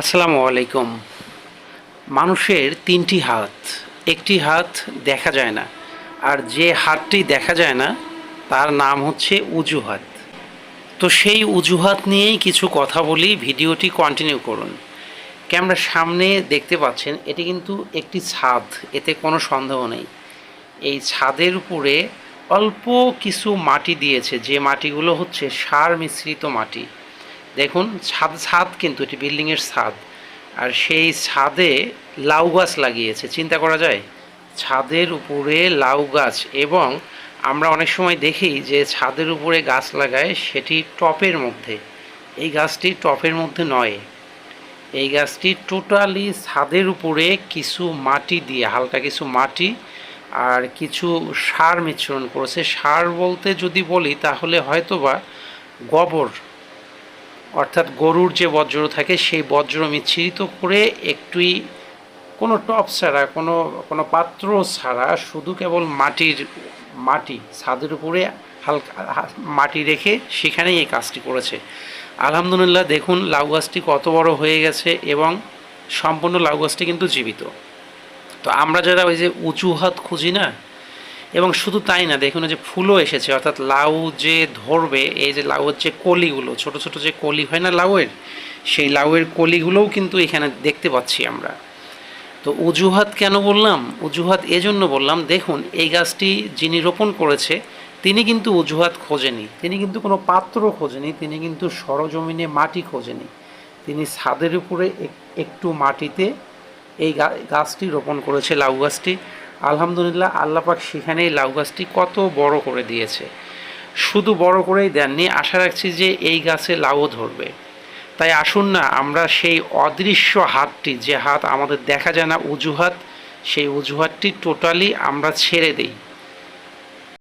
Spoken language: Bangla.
আসসালামু আলাইকুম। মানুষের তিনটি হাত, একটি হাত দেখা যায় না, আর যে হাতটি দেখা যায় না, তার নাম হচ্ছে উজুহাত তো সেই উজুহাত নিয়েই কিছু কথা বলি, ভিডিওটি কন্টিনিউ করুন। ক্যামেরার সামনে দেখতে পাচ্ছেন, এটি কিন্তু একটি ছাদ, এতে কোনো সন্দেহ নেই। এই ছাদের উপরে অল্প কিছু মাটি দিয়েছে, যে মাটিগুলো হচ্ছে সার মিশ্রিত মাটি। দেখুন, ছাদ ছাদ কিন্তু, এটি বিল্ডিংয়ের ছাদ। আর সেই ছাদে লাউ গাছ লাগিয়েছে, চিন্তা করা যায়? ছাদের উপরে লাউ গাছ এবং আমরা অনেক সময় দেখি যে ছাদের উপরে গাছ লাগায়, সেটি টপের মধ্যে। এই গাছটি টপের মধ্যে নয়। এই গাছটি টোটালি ছাদের উপরে কিছু মাটি দিয়ে, হালকা কিছু মাটি আর কিছু সার মিশ্রণ করেছে। সার বলতে যদি বলি, তাহলে হয়তোবা গোবর অর্থাৎ গরুর যে বজ্র থাকে, সেই বজ্র মিশ্রিত করে একটুই কোনো টপ ছাড়া, কোনো কোনো পাত্র ছাড়া শুধু কেবল মাটির, মাটি, ছাদের উপরে হালকা মাটি রেখে সেখানেই এই কাজটি করেছে। আলহামদুলিল্লাহ, দেখুন লাউ গাছটি কত বড় হয়ে গেছে এবং সম্পূর্ণ লাউ গাছটি কিন্তু জীবিত। তো আমরা যারা ওই যে উঁচু হাত খুঁজি না এবং শুধু তাই না, দেখুন যে ফুলও এসেছে, অর্থাৎ লাউ যে ধরবে, এই যে লাউয়ের যে কলিগুলো, ছোট ছোট যে কলি হয় না লাউয়ের, সেই লাউয়ের কলিগুলোও কিন্তু এখানে দেখতে পাচ্ছি আমরা। তো অজুহাত কেন বললাম? অজুহাত এজন্য বললাম, দেখুন, এই গাছটি যিনি রোপণ করেছে, তিনি কিন্তু অজুহাত খোঁজেনি, তিনি কিন্তু কোনো পাত্র খোঁজেনি, তিনি কিন্তু সরজমিনে মাটি খোঁজেনি, তিনি ছাদের উপরে এক- একটু মাটিতে এই গাছটি রোপণ করেছে, লাউ গাছটি। আলহামদুলিল্লাহ আল্লাপাক সেখানেই লাউ গাছটি কত বড় করে দিয়েছে। শুধু বড় করেই দেননি, আশা রাখছি যে এই গাছে লাউও ধরবে। তাই আসুন না, আমরা সেই অদৃশ্য হাতটি, যে হাত আমাদের দেখা যায় না, অজুহাত, সেই অজুহাতটি টোটালি আমরা ছেড়ে দিই।